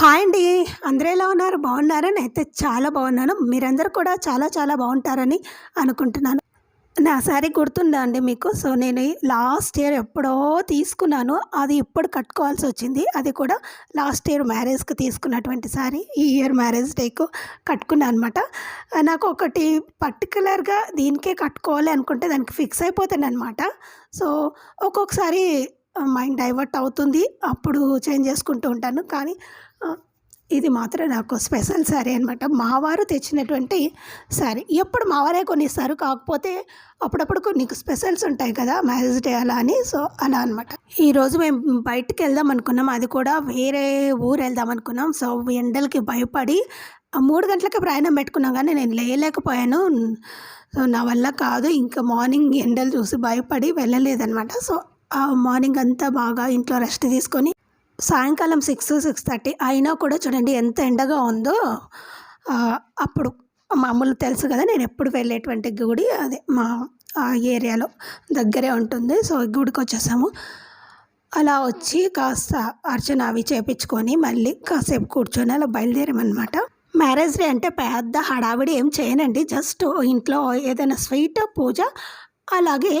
Hi అండి. అందరూ ఎలా ఉన్నారు? బాగున్నారా? నేనైతే చాలా బాగున్నాను. మీరందరూ కూడా చాలా చాలా బాగుంటారని అనుకుంటున్నాను. నా శారీ గుర్తుందా అండి మీకు? సో నేను లాస్ట్ ఇయర్ ఎప్పుడో తీసుకున్నాను. అది ఇప్పుడు కట్టుకోవాల్సి వచ్చింది. అది కూడా లాస్ట్ ఇయర్ మ్యారేజ్కి తీసుకున్నటువంటి శారీ. ఈ ఇయర్ మ్యారేజ్ డేకు కట్టుకున్నాను అనమాట నాకు ఒకటి పర్టికులర్గా దీనికే కట్టుకోవాలి అనుకుంటే దానికి ఫిక్స్ అయిపోతాను అనమాట సో ఒక్కొక్కసారి మైండ్ డైవర్ట్ అవుతుంది. అప్పుడు చేంజ్ చేసుకుంటూ ఉంటాను. కానీ ఇది మాత్రం నాకు స్పెషల్ శారీ అనమాట మావారు తెచ్చినటువంటి శారీ ఎప్పుడు మావారే కొనిస్తారు. కాకపోతే అప్పుడప్పుడు కొన్ని స్పెషల్స్ ఉంటాయి కదా మ్యారేజ్ డే అలా అని. సో అలా అనమాట ఈరోజు మేము బయటికి వెళ్దాం అనుకున్నాం. అది కూడా వేరే ఊరు వెళ్దాం అనుకున్నాం. సో ఎండలకి భయపడి మూడు గంటలకి ప్రయాణం పెట్టుకున్నాం. కానీ నేను లేయలేకపోయాను. సో నా వల్ల కాదు. ఇంకా మార్నింగ్ ఎండలు చూసి భయపడి వెళ్ళలేదనమాట సో మార్నింగ్ అంతా బాగా ఇంట్లో రెస్ట్ తీసుకొని సాయంకాలం సిక్స్ సిక్స్ థర్టీ అయినా కూడా చూడండి ఎంత ఎండగా ఉందో అప్పుడు మామూలు తెలుసు కదా నేను ఎప్పుడు వెళ్ళేటువంటి గుడి అదే మా ఏరియాలో దగ్గరే ఉంటుంది. సో గుడికి వచ్చేసాము. అలా వచ్చి కాస్త అర్చన అవి చేపించుకొని మళ్ళీ కాసేపు కూర్చొని అలా బయలుదేరామన్నమాట. మ్యారేజ్ డే అంటే పెద్ద హడావిడి ఏం చేయనండి. జస్ట్ ఇంట్లో ఏదైనా స్వీట్ పూజ అలాగే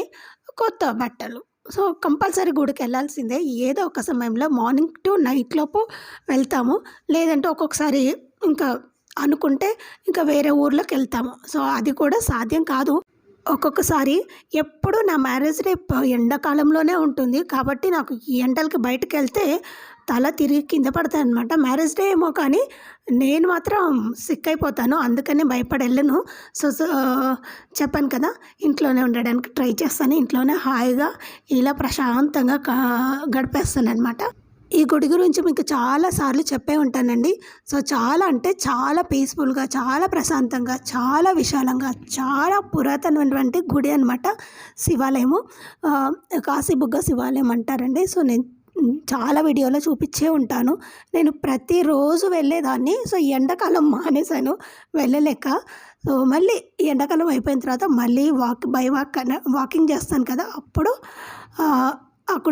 కొత్త బట్టలు. సో కంపల్సరీ గుడికి వెళ్ళాల్సిందే ఏదో ఒక సమయంలో మార్నింగ్ టు నైట్ లోపు వెళ్తాము. లేదంటే ఒక్కొక్కసారి ఇంకా అనుకుంటే ఇంకా వేరే ఊర్లోకి వెళ్తాము సో అది కూడా సాధ్యం కాదు. ఒక్కొక్కసారి ఎప్పుడు నా మ్యారేజ్ డే ఎండాకాలంలోనే ఉంటుంది. కాబట్టి నాకు ఈ ఎండలకి బయటకు వెళ్తే తల తిరిగి కింద పడతాను అనమాట మ్యారేజ్ డే ఏమో కానీ నేను మాత్రం సిక్ అయిపోతాను. అందుకని భయపడి వెళ్ళను సో సో, చెప్పాను కదా ఇంట్లోనే ఉండడానికి ట్రై చేస్తాను. ఇంట్లోనే హాయిగా ఇలా ప్రశాంతంగా గడిపేస్తాను అనమాట ఈ గుడి గురించి మీకు చాలా సార్లు చెప్పే ఉంటానండి. సో చాలా అంటే చాలా పీస్ఫుల్గా చాలా ప్రశాంతంగా చాలా విశాలంగా చాలా పురాతనమైనటువంటి గుడి అనమాట శివాలయము. కాశీబుగ్గ శివాలయం అంటారండి. సో నేను చాలా వీడియోలో చూపించే ఉంటాను. నేను ప్రతిరోజు వెళ్ళేదాన్ని. సో ఎండాకాలం మానేశాను. వెళ్ళలేక. సో మళ్ళీ ఎండాకాలం అయిపోయిన తర్వాత మళ్ళీ వాక్ బై వాక్ వాకింగ్ చేస్తాను కదా. అప్పుడు ఆ,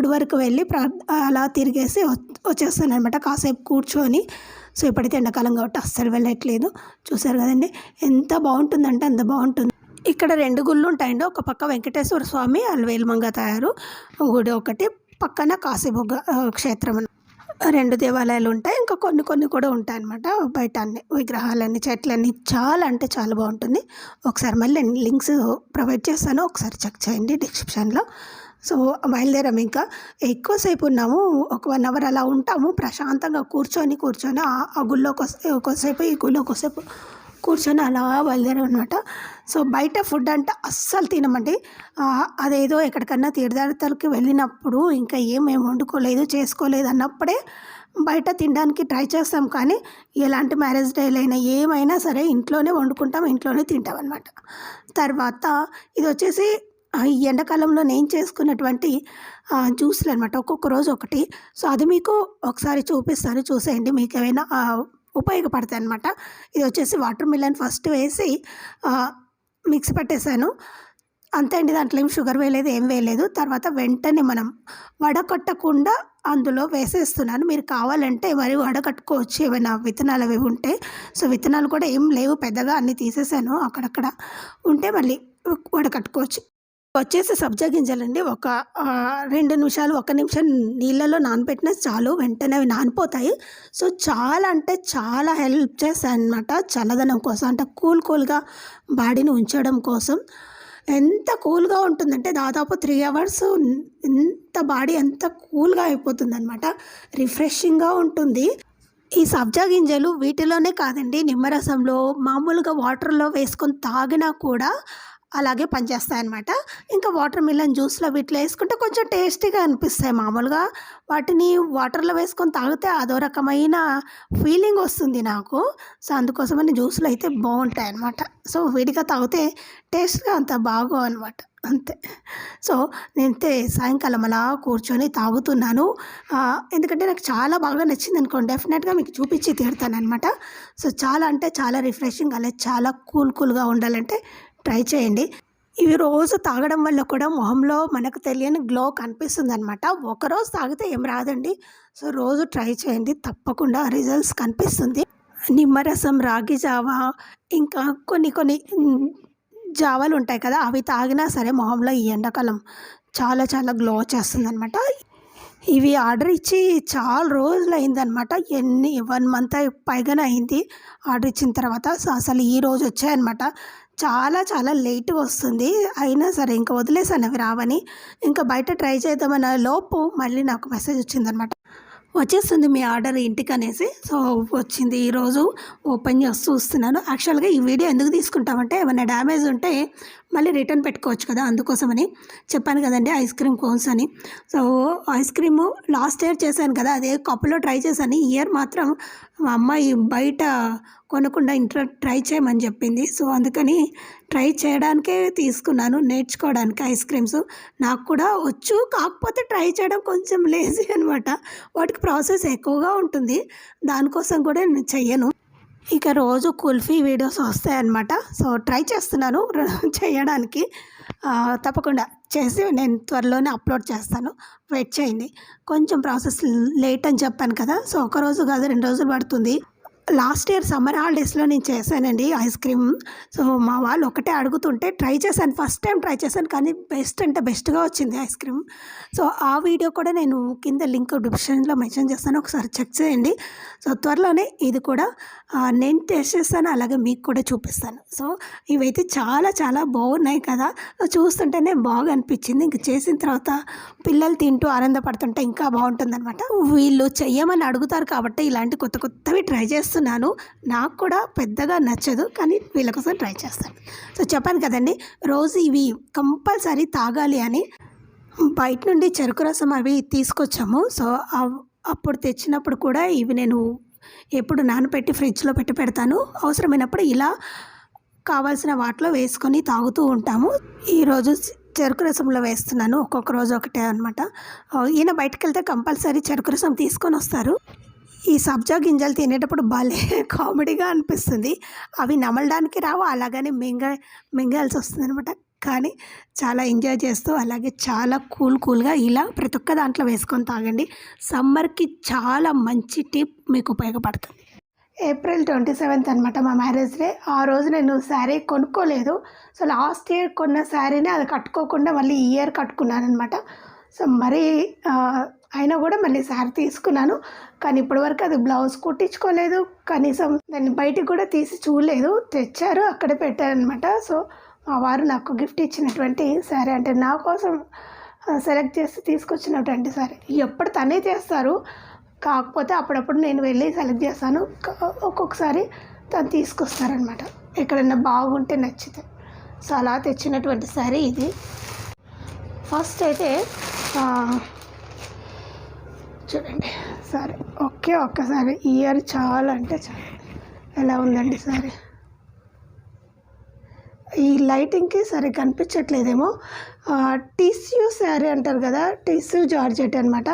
వరకు వెళ్ళి ప్రా అలా తిరిగేసి వచ్చేస్తాను అనమాట కాసేపు కూర్చొని. సో ఇప్పుడైతే ఎండాకాలం కాబట్టి అస్సలు వెళ్ళట్లేదు. చూసారు కదండి. ఎంత బాగుంటుందంటే అంత బాగుంటుంది. ఇక్కడ రెండు గుళ్ళు ఉంటాయండి. ఒక పక్క వెంకటేశ్వర స్వామి అలవేలుమంగ తయారు. గుడి ఒకటి పక్కన కాశీబుగ్గ క్షేత్రం రెండు దేవాలయాలు ఉంటాయి. ఇంకా కొన్ని కొన్ని కూడా ఉంటాయి అన్నమాట బయట అన్ని విగ్రహాలన్నీ చెట్లన్నీ చాలా అంటే చాలా బాగుంటుంది. ఒకసారి మళ్ళీ లింక్స్ ప్రొవైడ్ చేస్తాను. ఒకసారి చెక్ చేయండి డిస్క్రిప్షన్లో. సో బయలుదేరాం ఇంకా. ఎక్కువసేపు ఉన్నాము. ఒక వన్ అవర్ అలా ఉంటాము. ప్రశాంతంగా కూర్చొని కూర్చొని ఆ- ఆ గుళ్ళో కొద్దిసేపు ఈ గుళ్ళో కొద్దిసేపు కూర్చొని అలా బయలుదేరాం అనమాట సో బయట ఫుడ్ అంటే అస్సలు తినమండి. అదేదో ఎక్కడికన్నా తీర్థార్థాలకి వెళ్ళినప్పుడు ఇంకా ఏమేమి వండుకోలేదు చేసుకోలేదు అన్నప్పుడే బయట తినడానికి ట్రై చేస్తాం. కానీ ఎలాంటి మ్యారేజ్ డేలైనా ఏమైనా సరే ఇంట్లోనే వండుకుంటాం ఇంట్లోనే తింటాం అనమాట తర్వాత ఇది వచ్చేసి ఈ ఎండాకాలంలో నేను చేసుకున్నటువంటి జ్యూస్లు అనమాట ఒక్కొక్క రోజు ఒకటి. సో అది మీకు ఒకసారి చూపిస్తాను చూసేయండి. మీకు ఏమైనా ఉపయోగపడతాయి అనమాట ఇది వచ్చేసి వాటర్ మిలన్ ఫస్ట్ వేసి మిక్స్ మిక్సీ పట్టేశాను. అంతే అండి దాంట్లో ఏం షుగర్ వేయలేదు ఏం వేయలేదు. తర్వాత వెంటనే మనం వడకట్టకుండా అందులో వేసేస్తున్నాను. మీరు కావాలంటే మరి వడకట్టుకోవచ్చు ఏమైనా విత్తనాలు అవి ఉంటే. సో విత్తనాలు కూడా ఏం లేవు పెద్దగా అన్నీ తీసేసాను. అక్కడక్కడ ఉంటే మళ్ళీ వడకట్టుకోవచ్చు. వచ్చేసి సబ్జా గింజలండి. ఒక రెండు నిమిషాలు ఒక నిమిషం నీళ్ళలో నానబెట్టినా చాలు వెంటనే అవి నానిపోతాయి. సో చాలా అంటే చాలా హెల్ప్ చేస్తాయి అన్నమాట చల్లదనం కోసం. అంటే కూల్ కూల్గా బాడీని ఉంచడం కోసం. ఎంత కూల్గా ఉంటుందంటే దాదాపు త్రీ అవర్స్ ఎంత బాడీ ఎంత కూల్గా అయిపోతుంది అనమాట రిఫ్రెషింగ్గా ఉంటుంది. ఈ సబ్జా గింజలు వీటిలోనే కాదండి నిమ్మరసంలో మామూలుగా వాటర్లో వేసుకొని తాగినా కూడా అలాగే పనిచేస్తాయి అనమాట ఇంకా వాటర్ మిలన్ జ్యూస్లో వీటిలో వేసుకుంటే కొంచెం టేస్టీగా అనిపిస్తాయి. మామూలుగా వాటిని వాటర్లో వేసుకొని తాగితే అదో రకమైన ఫీలింగ్ వస్తుంది నాకు. సో అందుకోసమని జ్యూస్లు అయితే బాగుంటాయి అనమాట సో విడిగా తాగితే టేస్ట్గా అంత బాగో అనమాట అంతే. సో నేనైతే సాయంకాలం అలా కూర్చొని తాగుతున్నాను. ఎందుకంటే నాకు చాలా బాగా నచ్చింది అనుకోండి డెఫినెట్గా మీకు చూపించి తీరుతాను అనమాట సో చాలా అంటే చాలా రిఫ్రెషింగ్ అలాగే చాలా కూల్ కూల్గా ఉండాలంటే ట్రై చేయండి. ఇవి రోజు తాగడం వల్ల కూడా మొహంలో మనకు తెలియని గ్లో కనిపిస్తుంది అనమాట ఒకరోజు తాగితే ఏం రాదండి. సో రోజు ట్రై చేయండి. తప్పకుండా రిజల్ట్స్ కనిపిస్తుంది. నిమ్మరసం రాగి జావా ఇంకా కొన్ని కొన్ని జావాలు ఉంటాయి కదా అవి తాగినా సరే మొహంలో ఈ ఎండాకాలం చాలా చాలా గ్లో వచ్చేస్తుంది అనమాట ఇవి ఆర్డర్ ఇచ్చి చాలా రోజులు అయిందనమాట ఎన్ని వన్ మంత్ పైగానే అయింది ఆర్డర్ ఇచ్చిన తర్వాత. సో అసలు ఈ రోజు వచ్చాయన్నమాట. చాలా చాలా లేట్గా వస్తుంది. అయినా సరే ఇంకా వదిలేసాను అవి రావని. ఇంకా బయట ట్రై చేద్దామన్న లోపు మళ్ళీ నాకు మెసేజ్ వచ్చిందనమాట వచ్చేస్తుంది మీ ఆర్డర్ ఇంటికి అనేసి సో వచ్చింది ఈరోజు ఓపెన్ చేసి చూస్తున్నాను. యాక్చువల్గా ఈ వీడియో ఎందుకు తీసుకుంటామంటే ఏమైనా డ్యామేజ్ ఉంటే మళ్ళీ రిటర్న్ పెట్టుకోవచ్చు కదా అందుకోసమని చెప్పాను కదండి ఐస్ క్రీమ్ కోన్స్ అని. So ice cream last year చేశాను కదా అదే కప్పులో ట్రై చేశాను. ఈ ఇయర్ మాత్రం మా అమ్మాయి బయట కొనకుండా ఇంట్లో ట్రై చేయమని చెప్పింది. సో అందుకని ట్రై చేయడానికే తీసుకున్నాను నేర్చుకోవడానికి ఐస్ క్రీమ్స్. నాకు కూడా వచ్చు కాకపోతే ట్రై చేయడం కొంచెం లేజీ అనమాట వాటికి ప్రాసెస్ ఎక్కువగా ఉంటుంది. దానికోసం కూడా నేను చెయ్యను. ఇక రోజు కుల్ఫీ వీడియోస్ వస్తాయన్నమాట. సో ట్రై చేస్తున్నాను చేయడానికి. తప్పకుండా చేసి నేను త్వరలోనే అప్లోడ్ చేస్తాను. వెయిట్ చేయండి. కొంచెం ప్రాసెస్ లేట్ అని చెప్పాను కదా. సో ఒక రోజు కాదు రెండు రోజులు పడుతుంది. లాస్ట్ ఇయర్ సమ్మర్ హాలిడేస్లో నేను చేశానండి ఐస్ క్రీమ్. సో మా వాళ్ళు ఒకటే అడుగుతుంటే ట్రై చేశాను ఫస్ట్ టైం ట్రై చేశాను కానీ బెస్ట్ అంటే బెస్ట్గా వచ్చింది ఐస్ క్రీమ్. సో ఆ వీడియో కూడా నేను కింద లింక్ డిస్క్రిప్షన్లో మెన్షన్ చేస్తాను ఒకసారి చెక్ చేయండి. సో త్వరలోనే ఇది కూడా నేను టేస్ట్ చేస్తాను అలాగే మీకు కూడా చూపిస్తాను. సో ఇవైతే చాలా చాలా బాగున్నాయి కదా. చూస్తుంటేనే బాగా అనిపించింది. ఇంక చేసిన తర్వాత పిల్లలు తింటూ ఆనందపడుతుంటే ఇంకా బాగుంటుందన్నమాట. వీళ్ళు చెయ్యమని అడుగుతారు కాబట్టి ఇలాంటి కొత్త కొత్తవి ట్రై చేస్తున్నాను. నాకు కూడా పెద్దగా నచ్చదు కానీ వీళ్ళ కోసం ట్రై చేస్తాను. సో చెప్పాను కదండి రోజు ఇవి కంపల్సరీ తాగాలి అని బయట నుండి చెరుకు రసం అవి తీసుకొచ్చాము. సో అవ్- అప్పుడు తెచ్చినప్పుడు కూడా ఇవి నేను ఎప్పుడు నానబెట్టి ఫ్రిడ్జ్లో పెట్టి పెడతాను. అవసరమైనప్పుడు ఇలా కావాల్సిన వాటిలో వేసుకొని తాగుతూ ఉంటాము. ఈరోజు చెరుకు రసంలో వేస్తున్నాను. ఒక్కొక్క రోజు ఒకటే అనమాట ఈయన బయటకు వెళ్తే కంపల్సరీ చెరుకు రసం తీసుకొని వస్తారు. ఈ సబ్జా గింజలు తినేటప్పుడు భలే కామెడీగా అనిపిస్తుంది. అవి నమలడానికి రావు అలాగని మింగ మింగాల్సి వస్తుంది అనమాట కానీ చాలా ఎంజాయ్ చేస్తూ అలాగే చాలా కూల్ కూల్గా ఇలా ప్రతి ఒక్క దాంట్లో వేసుకొని తాగండి. సమ్మర్కి చాలా మంచి టిప్ మీకు ఉపయోగపడుతుంది. ఏప్రిల్ ట్వంటీ సెవెంత్ అనమాట మా మ్యారేజ్ డే. ఆ రోజు నేను శారీ కొనుక్కోలేదు. సో లాస్ట్ ఇయర్ కొన్న శారీని అది కట్టుకోకుండా మళ్ళీ ఈ ఇయర్ కట్టుకున్నాను అనమాట సో మరీ అయినా కూడా మళ్ళీ శారీ తీసుకున్నాను. కానీ ఇప్పటివరకు అది బ్లౌజ్ కుట్టించుకోలేదు. కనీసం దాన్ని బయటికి కూడా తీసి చూడలేదు. తెచ్చారు అక్కడే పెట్టారనమాట సో మా వారు నాకు గిఫ్ట్ ఇచ్చినటువంటి శారీ అంటే నా కోసం సెలెక్ట్ చేసి తీసుకొచ్చినటువంటి శారీ ఎప్పుడు తనే చేస్తారు. కాకపోతే అప్పుడప్పుడు నేను వెళ్ళి సెలెక్ట్ చేస్తాను. ఒక్కొక్కసారి తను తీసుకొస్తారనమాట ఎక్కడన్నా బాగుంటే నచ్చితే. సో అలా తెచ్చినటువంటి శారీ ఇది. ఫస్ట్ అయితే చూడండి. సరే ఓకే ఒక్కసారి ఇయర్ చాలా అంటే చాలా. ఎలా ఉందండి సరే? ఈ లైటింగ్కి సరే కనిపించట్లేదేమో. టిష్యూ శారీ అంటారు కదా టిష్యూ జార్జెట్ అనమాట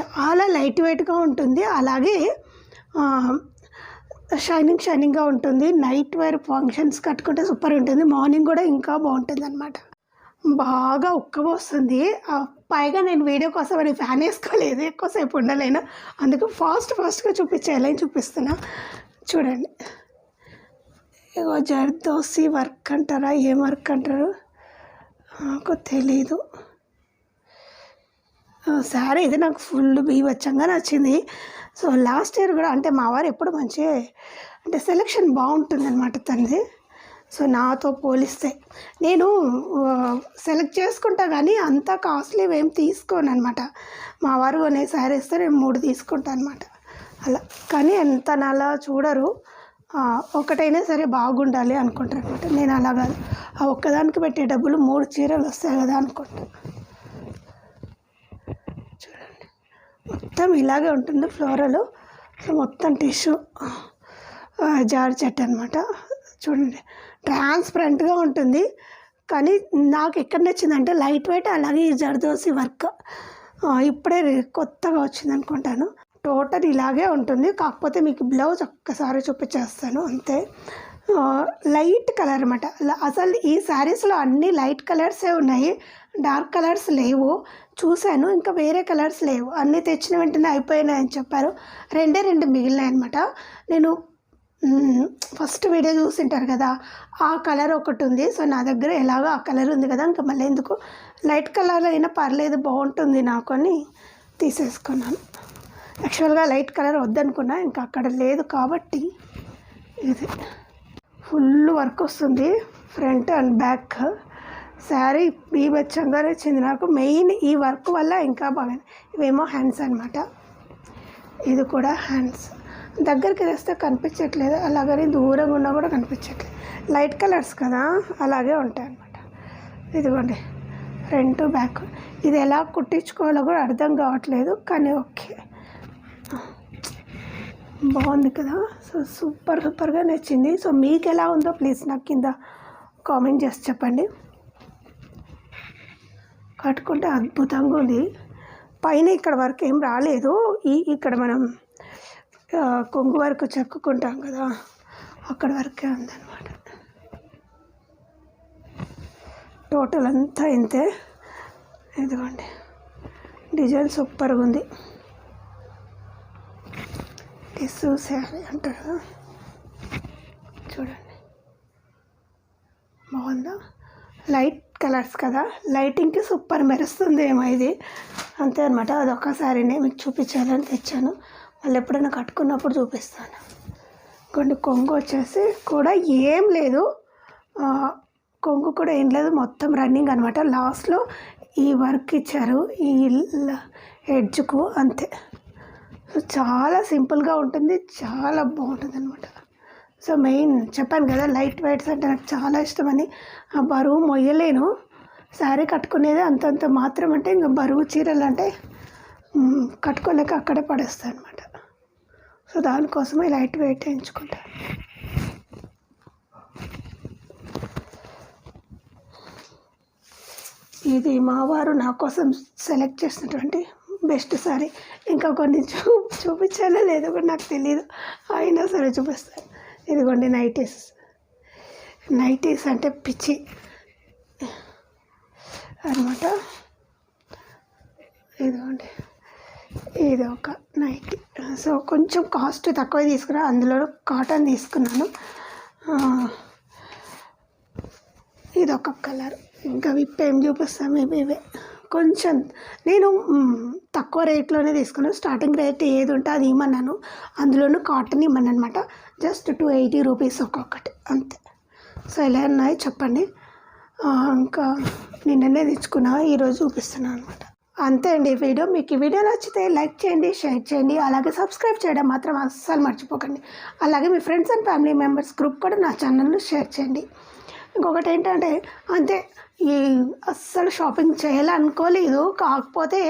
చాలా లైట్ వెయిట్గా ఉంటుంది. అలాగే షైనింగ్ షైనింగ్గా ఉంటుంది. నైట్ వేర్ ఫంక్షన్స్ కట్టుకుంటే సూపర్ ఉంటుంది. మార్నింగ్ కూడా ఇంకా బాగుంటుంది అనమాట బాగా ఉక్కబోస్తుంది. పైగా నేను వీడియో కోసం అని ఫ్యాన్ వేసుకోలేదు ఎక్కువసేపు ఉండలేను. అందుకు ఫాస్ట్ ఫాస్ట్గా చూపించేయాలని చూపిస్తున్నా. చూడండి. ఇగో జర్దోసి వర్క్ అంటారా? ఏం వర్క్ అంటారు? నాకు తెలీదు. సారీ ఇది నాకు ఫుల్ బీవచ్చంగా నచ్చింది సో లాస్ట్ ఇయర్ కూడా అంటే మా వారు ఎప్పుడు మంచి అంటే సెలెక్షన్ బాగుంటుంది అనమాట తనది. సో నాతో పోలిస్తే నేను సెలెక్ట్ చేసుకుంటా కానీ అంత కాస్ట్లీ ఏం తీసుకోను అనమాట మా వారు కొనే శారీ ఇస్తే నేను మూడు తీసుకుంటాను అనమాట అలా. కానీ ఎంత నాలా చూడరు. ఒకటైనా సరే బాగుండాలి అనుకుంటారు అనమాట నేను అలా కాదు. ఆ ఒక్కదానికి పెట్టే డబ్బులు మూడు చీరలు వస్తాయి కదా అనుకుంటా. చూడండి. మొత్తం ఇలాగే ఉంటుంది ఫ్లోరలు మొత్తం టిష్యూ జార్ చెట్టు అనమాట చూడండి. ట్రాన్స్పరెంట్గా ఉంటుంది. కానీ నాకు ఎక్కడ నచ్చిందంటే లైట్ వెయిట్ అలాగే ఈ జర్దోసి వర్క్. ఇప్పుడే కొత్తగా వచ్చింది అనుకుంటాను టోటల్ ఇలాగే ఉంటుంది. కాకపోతే మీకు బ్లౌజ్ ఒక్కసారి చూపించేస్తాను. అంతే. లైట్ కలర్ అనమాట అసలు ఈ శారీస్లో అన్ని లైట్ కలర్సే ఉన్నాయి. డార్క్ కలర్స్ లేవు. చూశాను. ఇంకా వేరే కలర్స్ లేవు. అన్నీ తెచ్చిన వెంటనే అయిపోయినాయని చెప్పారు. రెండే రెండు మిగిలినాయి అనమాట నేను ఫస్ట్ వీడియో చూసింటారు కదా ఆ కలర్ ఒకటి ఉంది. సో నా దగ్గర ఎలాగో ఆ కలర్ ఉంది కదా ఇంకా మళ్ళీ ఎందుకు? లైట్ కలర్ అయినా పర్లేదు బాగుంటుంది నాకు అని తీసేసుకున్నాను. యాక్చువల్గా లైట్ కలర్ వద్దనుకున్నా ఇంకా అక్కడ లేదు కాబట్టి ఇది. ఫుల్ వర్క్ వస్తుంది ఫ్రంట్ అండ్ బ్యాక్. శారీ బీభత్సంగానే వచ్చింది నాకు. మెయిన్ ఈ వర్క్ వల్ల ఇంకా బాగా ఇవేమో హ్యాండ్స్ అనమాట ఇది కూడా హ్యాండ్స్. దగ్గరికి తెస్తే కనిపించట్లేదు అలాగని దూరంగా ఉన్నా కూడా కనిపించట్లేదు. లైట్ కలర్స్ కదా అలాగే ఉంటాయి అన్నమాట ఇదిగోండి ఫ్రంట్ బ్యాక్ ఇది ఎలా కుట్టించుకోవాలో కూడా అర్థం కావట్లేదు కానీ ఓకే. బాగుంది కదా సో సూపర్ సూపర్గా నచ్చింది. సో మీకు ఎలా ఉందో ప్లీజ్ నాకు కింద కామెంట్ చేసి చెప్పండి. కట్టుకుంటే అద్భుతంగా ఉంది. పైన ఇక్కడ వరకు ఏం రాలేదు. ఈ ఇక్కడ మనం కొంగు వరకు చెక్కుకుంటాం కదా అక్కడ వరకే ఉందన్నమాట. టోటల్ అంతా ఇంతే. ఇదిగోండి డిజైన్ సూపర్గా ఉంది. టిస్సు శారీ అంటారు కదా. చూడండి. బాగుందా? లైట్ కలర్స్ కదా. లైటింగ్కి సూపర్ మెరుస్తుంది ఏమో ఇది. అంతే అనమాట అది ఒక్కసారినే మీకు చూపించాలని తెచ్చాను. వాళ్ళు ఎప్పుడైనా కట్టుకున్నప్పుడు చూపిస్తాను. కొన్ని కొంగు వచ్చేసి కూడా ఏం లేదు. కొంగు కూడా ఏం లేదు. మొత్తం రన్నింగ్ అనమాట లాస్ట్లో ఈ వర్క్ ఇచ్చారు. ఈ ఎడ్జ్కు అంతే. సో చాలా సింపుల్గా ఉంటుంది. చాలా బాగుంటుంది అనమాట సో మెయిన్ చెప్పాను కదా లైట్ వెయిట్స్ అంటే నాకు చాలా ఇష్టమని. ఆ బరువు మొయ్యలేను. శారీ కట్టుకునేది అంతంత మాత్రం అంటే ఇంకా బరువు చీరలు అంటే కట్టుకోలేక అక్కడే పడేస్తాను అనమాట సో దానికోసమే లైట్ వెయిట్ ఎంచుకుంటాను ఇది మా వారు నా కోసం సెలెక్ట్ చేసినటువంటి బెస్ట్ సారీ. ఇంకా కొన్ని చూ చూపించాలో లేదో కూడా నాకు తెలియదు అయినా సరే చూపిస్తాను. ఇదిగోండి నైటీస్. నైటీస్ అంటే పిచ్చి అనమాట. ఇదిగోండి. ఇది ఒక నైటీ. సో కొంచెం కాస్ట్ తక్కువ తీసుకురా. అందులో కాటన్ తీసుకున్నాను. ఇది ఒక కలర్. ఇంకా విప్పేం ఏం చూపిస్తాం? ఇవి ఇవే. కొంచెం నేను తక్కువ రేట్లోనే తీసుకున్నాను. స్టార్టింగ్ రేట్ ఏది ఉంటే అది ఇమ్మన్నాను. అందులోనూ కాటన్ ఇమ్మను అనమాట జస్ట్ టూ ఎయిటీ రూపీస్ ఒక్కొక్కటి. అంతే. సో ఎలా ఉన్నాయి చెప్పండి. ఇంకా నిన్ననే తెచ్చుకున్నా ఈరోజు చూపిస్తున్నాను అనమాట అంతే అండి వీడియో. మీకు ఈ వీడియో నచ్చితే లైక్ చేయండి షేర్ చేయండి అలాగే సబ్స్క్రైబ్ చేయడం మాత్రం అస్సలు మర్చిపోకండి. అలాగే మీ friends and family members group కూడా నా ఛానల్ను షేర్ చేయండి. ఇంకొకటి ఏంటంటే అంతే ఈ అస్సలు షాపింగ్ చేయాలనుకోలేదు. కాకపోతే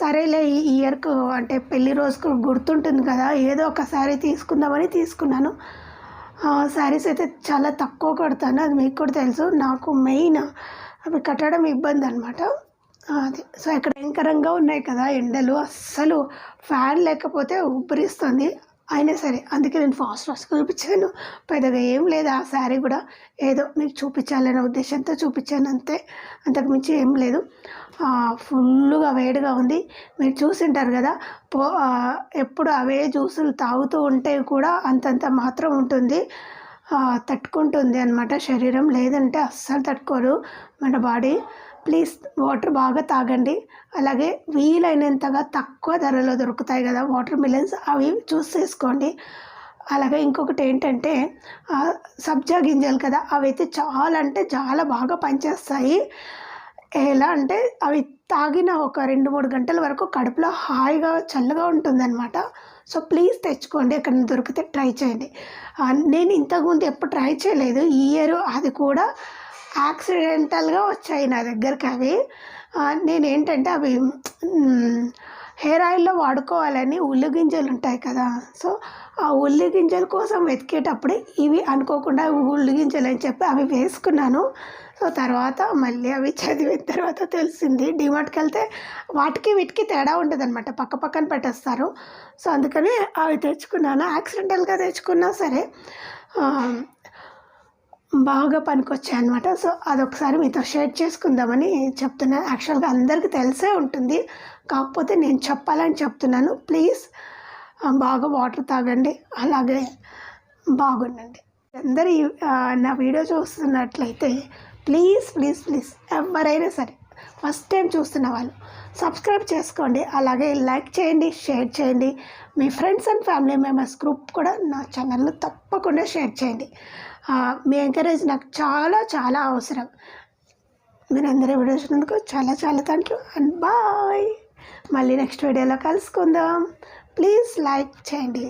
సరేలే ఈ ఇయర్కు అంటే పెళ్ళి రోజుకు గుర్తుంటుంది కదా ఏదో ఒక శారీ తీసుకుందామని తీసుకున్నాను. శారీస్ అయితే చాలా తక్కువ కడతాను అది మీకు కూడా తెలుసు. నాకు మెయిన్ అవి కట్టడం ఇబ్బంది అనమాట అది. సో ఇక్కడ భయంకరంగా ఉన్నాయి కదా ఎండలు. అస్సలు ఫ్యాన్ లేకపోతే ఉబ్బరిస్తుంది. అయినా సరే అందుకే నేను ఫాస్ట్ ఫాస్ట్గా చూపించాను. పెద్దగా ఏం లేదు. ఆ శారీ కూడా ఏదో మీకు చూపించాలనే ఉద్దేశంతో చూపించాను అంతే. అంతకు మించి ఏం లేదు. ఫుల్గా వేడిగా ఉంది. మీరు చూసింటారు కదా పో ఎప్పుడు అవే జ్యూసులు తాగుతూ ఉంటే కూడా అంతంత మాత్రం ఉంటుంది. తట్టుకుంటుంది అనమాట శరీరం లేదంటే అస్సలు తట్టుకోరు మన బాడీ. ప్లీజ్ వాటర్ బాగా తాగండి. అలాగే వీలైనంతగా తక్కువ ధరలో దొరుకుతాయి కదా వాటర్ మిలన్స్ అవి చూస్ చేసుకోండి. అలాగే ఇంకొకటి ఏంటంటే సబ్జా గింజలు కదా అవి అయితే చాలా అంటే చాలా బాగా పనిచేస్తాయి. ఎలా అంటే అవి తాగిన ఒక రెండు మూడు గంటల వరకు కడుపులో హాయిగా చల్లగా ఉంటుందన్నమాట. సో ప్లీజ్ తెచ్చుకోండి ఎక్కడ దొరికితే ట్రై చేయండి. నేను ఇంతకుముందు ఎప్పుడు ట్రై చేయలేదు. ఈ ఇయర్ అది కూడా యాక్సిడెంటల్గా వచ్చాయి నా దగ్గరికి అవి. నేనేంటంటే నేను ఏంటంటే అవి హెయిర్ ఆయిల్లో వాడుకోవాలని ఉల్లి గింజలు ఉంటాయి కదా. సో ఆ ఉల్లి గింజల కోసం వెతికేటప్పుడే ఇవి అనుకోకుండా ఉల్లి గింజలు అని చెప్పి అవి వేసుకున్నాను. సో తర్వాత మళ్ళీ అవి చదివిన తర్వాత తెలిసింది. డిమార్ట్కి వెళ్తే వాటికి వీటికి తేడా ఉంటుంది అనమాట పక్క పక్కన పెట్టేస్తారు. సో అందుకని అవి తెచ్చుకున్నాను. యాక్సిడెంటల్గా తెచ్చుకున్నా సరే బాగా పనికొచ్చాయి అనమాట సో అదొకసారి మీతో షేర్ చేసుకుందామని చెప్తున్నాను యాక్చువల్గా అందరికీ తెలిసే ఉంటుంది. కాకపోతే నేను చెప్పాలని చెప్తున్నాను. ప్లీజ్ బాగా వాటర్ తాగండి. అలాగే బాగుండండి. అందరూ నా వీడియో చూస్తున్నట్లయితే ప్లీజ్ ప్లీజ్ ప్లీజ్ ఎవరైనా సరే ఫస్ట్ టైం చూస్తున్న వాళ్ళు సబ్స్క్రైబ్ చేసుకోండి. అలాగే లైక్ చేయండి షేర్ చేయండి. మీ friends and family members group కూడా నా ఛానల్లో తప్పకుండా షేర్ చేయండి. మీ ఎంకరేజ్ నాకు చాలా చాలా అవసరం. మీరు అందరూ వీడియో చూసినందుకు చాలా చాలా థ్యాంక్ యూ అండ్ బాయ్ మళ్ళీ నెక్స్ట్ వీడియోలో కలుసుకుందాం. ప్లీజ్ లైక్ చేయండి.